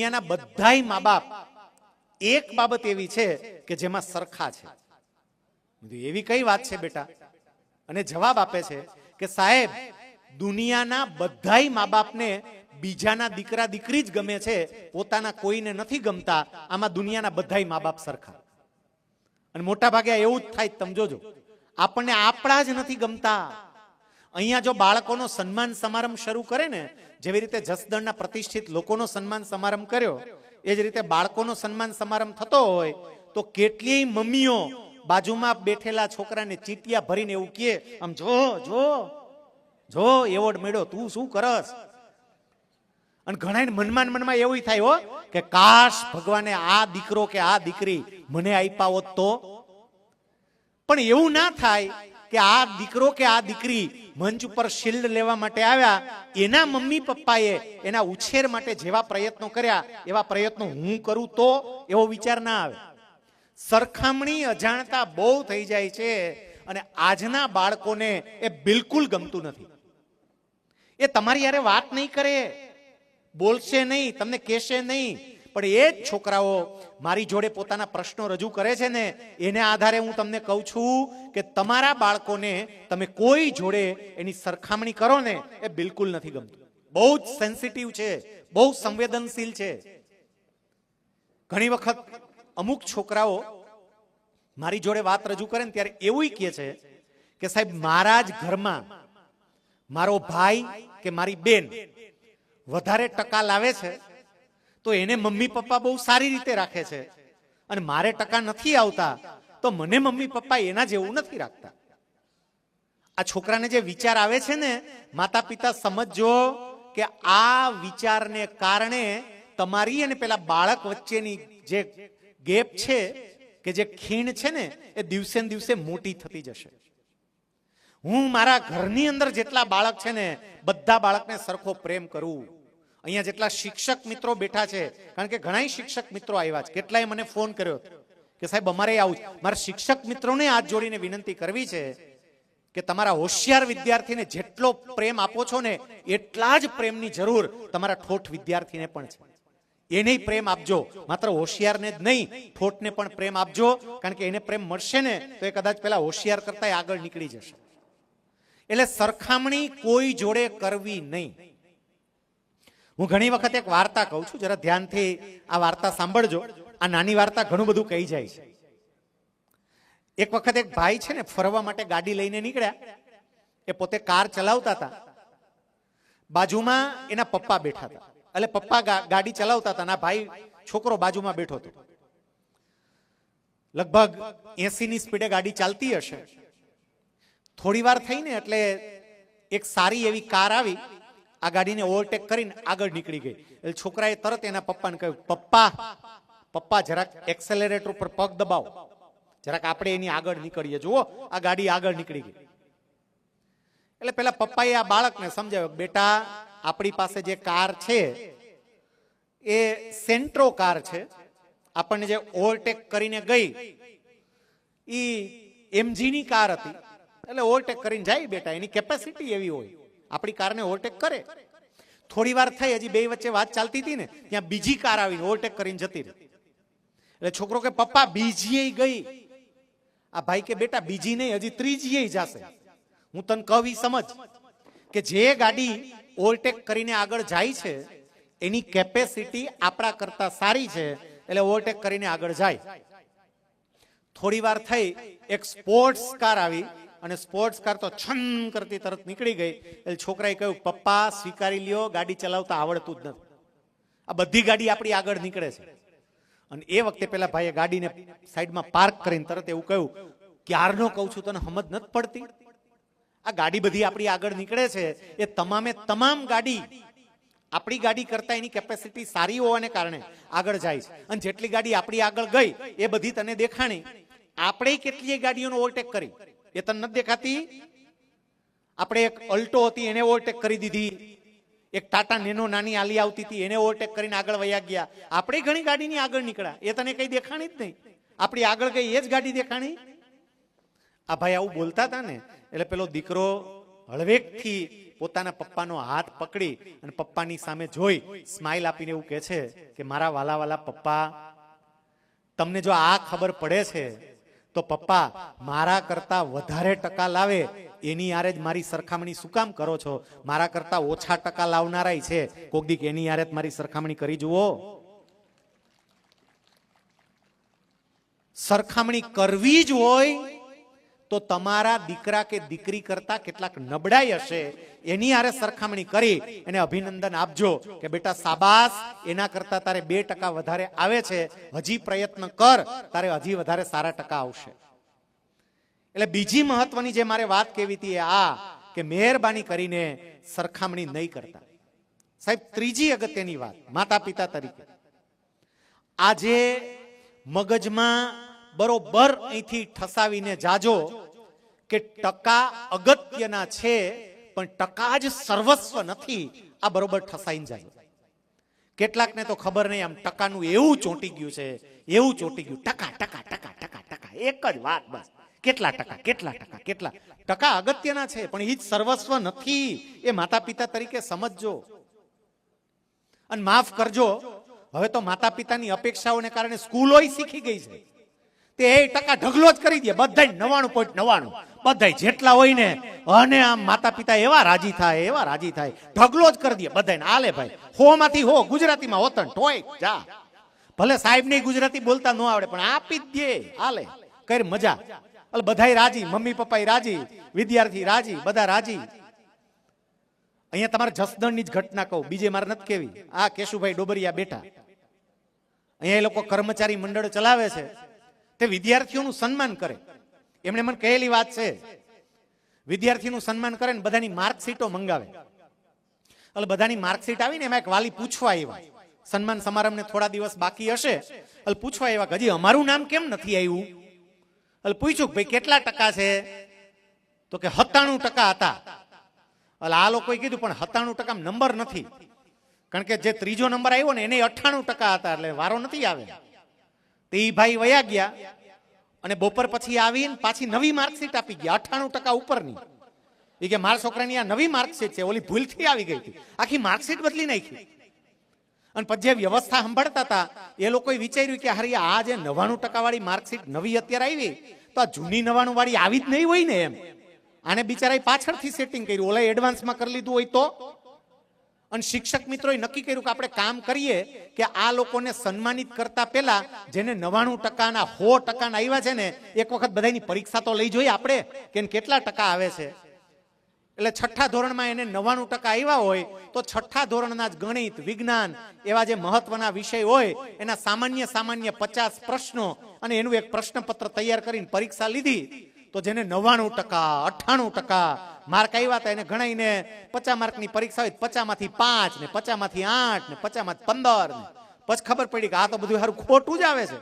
દુનિયાના બધાય મા બાપ એક બાબત એવી છે કે જેમાં સરખા છે. એવી કઈ વાત છે બેટા? અને જવાબ આપે છે કે, સાહેબ, દુનિયાના બધાય મા બાપને બીજાના દીકરા દીકરી જ ગમે છે, પોતાના કોઈને નથી ગમતા, આમાં દુનિયાના બધાય મા બાપ સરખા. અને મોટા ભાગે એવું જ થાય, તમે આપણને આપણા જ નથી ગમતા. અહીંયા જો બાળકોનો સન્માન સમારંભ શરૂ કરે ને, જેવી રીતે જસદણના પ્રતિષ્ઠિત લોકોનો સન્માન સમારંભ કર્યો, એ જ રીતે બાળકોનો સન્માન સમારંભ થતો હોય, તો કેટલીય મમ્મીઓ બાજુમાં બેઠેલા છોકરાને ચીટિયા ભરીને એવું કહે, આમ જો જો જો, એવોર્ડ મળ્યો, તું શું કરસ? અને ઘણા મનમાં મનમાં એવું થાય હો, કે કાશ ભગવાને આ દીકરો કે આ દીકરી મને આપ્યા હોત તો. પણ એવું ના થાય કે આ દીકરો કે આ દીકરી મંચ ઉપર શિલ્ડ લેવા માટે આવ્યા, એના મમ્મી પપ્પાએ એના ઉછેર માટે જેવા પ્રયત્નો કર્યા, એવા પ્રયત્નો હું કરું તો એવો વિચાર ના આવે. સરખામણી અજાણતા બહુ થઈ જાય છે અને આજના બાળકોને એ બિલકુલ ગમતું નથી. એ તમારી યારે વાત નહીં કરે. બોલશે નહીં, તમને કહેશે નહીં. પણ એ જ છોકરાઓ મારી જોડે પોતાના પ્રશ્નો રજૂ કરે છે ને, એને આધારે હું તમને કહું છું કે તમારા બાળકોને તમે કોઈ જોડે એની સરખામણી કરો ને, એ બિલકુલ નથી ગમતું. બહુ જ સેન્સિટિવ છે, બહુ સંવેદનશીલ છે. ઘણી વખત અમુક છોકરાઓ મારી જોડે વાત રજૂ કરે ને ત્યારે એવું કહે છે કે સાહેબ, મારા જ ઘરમાં મારો ભાઈ કે મારી બેન વધારે ટકા લાવે છે તો એને મમ્મી પપ્પા બહુ સારી રીતે રાખે છે. અને મારે ટકા નથી આવતા, તો મને મમ્મી પપ્પા એના જેવું નથી રાખતા. આ છોકરાને જે વિચાર આવે છે ને માતા પિતા સમજો કે આ વિચારને કારણે તમારી અને પેલા બાળક વચ્ચેની જે ગેપ છે, કે જે ખીણ છે ને, એ દિવસે દિવસે મોટી થતી જશે. હું મારા ઘરની અંદર જેટલા બાળક છે ને, બધા બાળકને સરખો પ્રેમ કરું. અહીંયા જેટલા શિક્ષક મિત્રો બેઠા છે, કારણ કે ઘણા શિક્ષક મિત્રો આવ્યા છે. કેટલાય મને ફોન કર્યો કે સાહેબ, અમારે આવું મારા શિક્ષક મિત્રોને હાથ જોડીને વિનંતી કરવી છે કે તમારા હોશિયાર વિદ્યાર્થીને જેટલો પ્રેમ આપો છો ને, એટલા જ પ્રેમની જરૂર તમારા ઠોઠ વિદ્યાર્થીને પણ છે. એને પ્રેમ આપજો. માત્ર હોશિયારને જ નહીં, ઠોઠને પણ પ્રેમ આપજો. કારણ કે એને પ્રેમ મળશે ને, તો એ કદાચ પેલા હોશિયાર કરતા આગળ નીકળી જશે. એટલે સરખામણી કોઈ જોડે કરવી નહીં. હું ઘણી વખત એક વાર્તા કહું છું, જરા ધ્યાનથી આ વાર્તા સાંભળજો. આ નાની વાર્તા ઘણું બધું કહી જાય છે. એક વખત એક ભાઈ છે ને ફરવા માટે ગાડી લઈને નીકળ્યા. એ પોતે કાર ચલાવતા હતા. બાજુમાં એના પપ્પા બેઠા હતા. એટલે પપ્પા ગાડી ચલાવતા હતા ના ભાઈ છોકરો બાજુમાં બેઠો હતો. લગભગ એસી ની સ્પીડે ગાડી ચાલતી હશે. થોડી વાર થઈને એટલે એક સારી એવી કાર આવી. આ ગાડીને ઓવરટેક કરીને આગળ નીકળી ગઈ. એટલે છોકરાએ તરત એના પપ્પાને કહ્યું, પપ્પા પપ્પા, જરાક એક્સેલરેટર ઉપર પગ દબાવો. જરાક આપણે એની આગળ નીકળીએ. જુઓ, આ ગાડી આગળ નીકળી ગઈ. એટલે પેલા પપ્પાએ આ બાળકને સમજાવ્યો, બેટા, આપણી પાસે જે કાર છે, એ સેન્ટ્રો કાર છે. આપણને જે ઓવરટેક કરીને ગઈ એ એમજી ની કાર હતી. એટલે ઓવરટેક કરીને જાય બેટા, એની કેપેસિટી એવી હોય. આપણી કારને ઓવરટેક કરે. થોડી વાર થઈ, હજી બે વચ્ચે વાત ચાલતી હતી ને, ત્યાં બીજી કાર આવીને ઓવરટેક કરીને જતી રહી. એટલે છોકરો કે, પપ્પા, બીજીએ ગઈ. આ ભાઈ કે, બેટા, બીજી નહીં, હજી ત્રીજીએ જશે. હું તને કહવી સમજ કે જે ગાડી ઓવરટેક કરીને આગળ જાય છે, એની કેપેસિટી આપણા કરતા સારી છે, એટલે ઓવરટેક કરીને આગળ જાય. થોડી વાર થઈ, એક સ્પોર્ટ્સ કાર આવી અને સ્પોર્ટ્સ કાર તો છન કરતી તરત નીકળી ગઈ. એટલે છોકરાએ કહ્યું, પપ્પા, સ્વીકારી લ્યો, ગાડી ચલાવતા આવડતું જ નથી. આ બધી ગાડી આપણી આગળ નીકળે છે. અને એ વખતે પેલા ભાઈએ ગાડીને સાઈડમાં પાર્ક કરીને તરત એવું કહ્યું, ક્યારનો કહું છું તને સમજ નથી પડતી? આ ગાડી બધી આપણી આગળ નીકળે છે. એ તમામે તમામ ગાડી, આપણી ગાડી કરતા એની કેપેસિટી સારી હોવાને કારણે આગળ જાય છે. અને જેટલી ગાડી આપણી આગળ ગઈ, એ બધી તને દેખાણી. આપણે કેટલીય ગાડીઓનો ઓવરટેક કરી. એ તને નથી દેખાતી? આપણે એક અલ્ટો હતી, એને ઓવરટેક કરી દીધી. એક ટાટા નેનો નાની આલી આવતી હતી, એને ઓવરટેક કરીને આગળ વયા ગયા. આપણે ઘણી ગાડીની આગળ નીકળ્યા. એ તને કઈ દેખાણી જ નહીં. આપણી આગળ કઈ એ જ ગાડી દેખાણી? આ ભાઈ આવું બોલતા હતા ને, એટલે પેલો દીકરો હળવેકથી પોતાના પપ્પાનો હાથ પકડી અને પપ્પાની સામે જોઈ સ્માઇલ આપીને એવું કહે છે કે, મારા વાલા વાલા પપ્પા, તમને જો આ ખબર પડે છે તો પપ્પા, મારા કરતા વધારે ટકા લાવે. એની યારે જ મારી સરખામણી શું કામ કરો છો? મારા કરતા ઓછા ટકા લાવનારાય છે. કોક દીક એની યારે મારી સરખામણી કરી જુઓ. સરખામણી કરવી જ હોય તો તમારા દીકરા કે દીકરી કરતા કેટલાક નબળાઈ હશે, એની આરે સરખામણી કરી એને અભિનંદન આપજો કે બેટા સાબાસ, એના કરતા તારે બે ટકા વધારે આવે છે, હજી પ્રયત્ન કર, તારે હજી વધારે સારા ટકા આવશે. એટલે બીજી મહત્વની જે મારે વાત કેવી હતી આ કે મહેરબાની કરીને સરખામણી નહીં કરતા. સાહેબ, ત્રીજી અગત્યની વાત માતા પિતા તરીકે. આજે મગજમાં બરોબર અહીંથી ઠસાવીને જાજો કે ટકા અગત્યના છે, પણ ટકા જ સર્વસ્વ નથી. આ બરોબર ઠસાઈને જાય કેટલાકને તો ખબર નહીં, આમ ટકાનું એવું ચોંટી ગયું છે, એવું ચોંટી ગયું. ટકા ટકા ટકા ટકા ટકા. એક જ વાત બસ. કેટલા ટકા કેટલા ટકા કેટલા? ટકા અગત્યના છે, પણ એ જ સર્વસ્વ નથી. એ માતા પિતા તરીકે સમજજો. અને માફ કરજો. હવે તો માતા પિતાની અપેક્ષાઓને કારણે સ્કૂલો શીખી ગઈ છે. તે એ ટકા ઢગલો જ કરી દે. બધા નવાણું પોઈન્ટ નવાણું. બધા જેટલા હોય ને, અને આમ માતા પિતા એવા રાજી થાય, એવા રાજી થાય. ઢગલો જ કરી દે બધાને આલે ભાઈ હો માંથી હો, ગુજરાતીમાં હોતન ટોય, જા. ભલે સાહેબ ને ગુજરાતી બોલતા ન આવડે, પણ આપી દે. આલે, કર મજા. એટલે બધાય રાજી, મમ્મી પપ્પા રાજી, વિદ્યાર્થી રાજી, બધા રાજી. અહીંયા તમારે જસદણની જ ઘટના કહું, બીજે મારે નથી કેવી. આ કેશુભાઈ ડોબરિયા બેઠા. અહીંયા એ લોકો કર્મચારી મંડળ ચલાવે છે. તે વિદ્યાર્થીઓનું સન્માન કરે. એમણે મને કહેલી વાત છે, વિદ્યાર્થીનું સન્માન કરે ને બધાની માર્કશીટો મંગાવે. એટલે બધાની માર્કશીટ આવીને એમાં એક વાલી પૂછવા આવ્યા. સન્માન સમારંભને થોડા દિવસ બાકી હશે. એટલે પૂછવા આવ્યા હજી અમારું નામ કેમ નથી આવ્યું? એટલે પૂછ્યું ભાઈ કેટલા ટકા છે? તો કે સત્તાણું ટકા હતા. એટલે આ લોકોએ કીધું પણ સત્તાણું ટકા નંબર નથી. કારણ કે જે ત્રીજો નંબર આવ્યો ને એને અઠ્ઠાણું ટકા હતા એટલે વારો નથી આવે તે ભાઈ વયા ગયા અને બપોર પછી આવીને પાછી નવી માર્કશીટ આપી ગયા, અઠ્ઠાણું ટકા ઉપરની. એ કે મારા છોકરાની આ નવી માર્કશીટ છે, ઓલી ભૂલથી આવી ગઈ હતી. આખી માર્કશીટ બદલી નાખી. અને પછી જે વ્યવસ્થા સંભાળતા હતા, એ લોકોએ વિચાર્યું કે હારી આ જે નવાણું ટકા વાળી માર્કશીટ નવી અત્યારે આવી, તો આ જૂની નવાણું વાળી આવી જ નહીં હોય ને એમ. આને બિચારાએ પાછળથી સેટિંગ કર્યું. ઓલા એડવાન્સમાં કરી લીધું હોય તો અને શિક્ષક મિત્રોએ નક્કી કર્યું કે આપણે કામ કરીએ કે આ લોકોને સન્માનિત કરતા પહેલા જેને નવાણું ટકાના સો ટકાના આવ્યા છે ને, એક વખત બધાની પરીક્ષા તો લઈ જોઈએ આપણે કે કેટલા ટકા આવે છે. એટલે છઠ્ઠા ધોરણમાં એને નવાણું ટકા આવ્યા હોય તો છઠ્ઠા ધોરણના જ ગણિત, વિજ્ઞાન એવા જે મહત્વના વિષય હોય એના સામાન્ય સામાન્ય પચાસ પ્રશ્નો અને એનું એક પ્રશ્નપત્ર તૈયાર કરીને પરીક્ષા લીધી તો જેને નવ્વાણું ટકા, અઠ્ઠાણું ટકા માર્ક આવ્યા હતા, એને ગણાઈને પચાસ માર્કની પરીક્ષા હોય પચામાંથી પાંચ ને પચામાંથી આઠ ને પચામાંથી પંદર પછી ખબર પડી કે આ તો બધું સારું ખોટું જ આવે છે.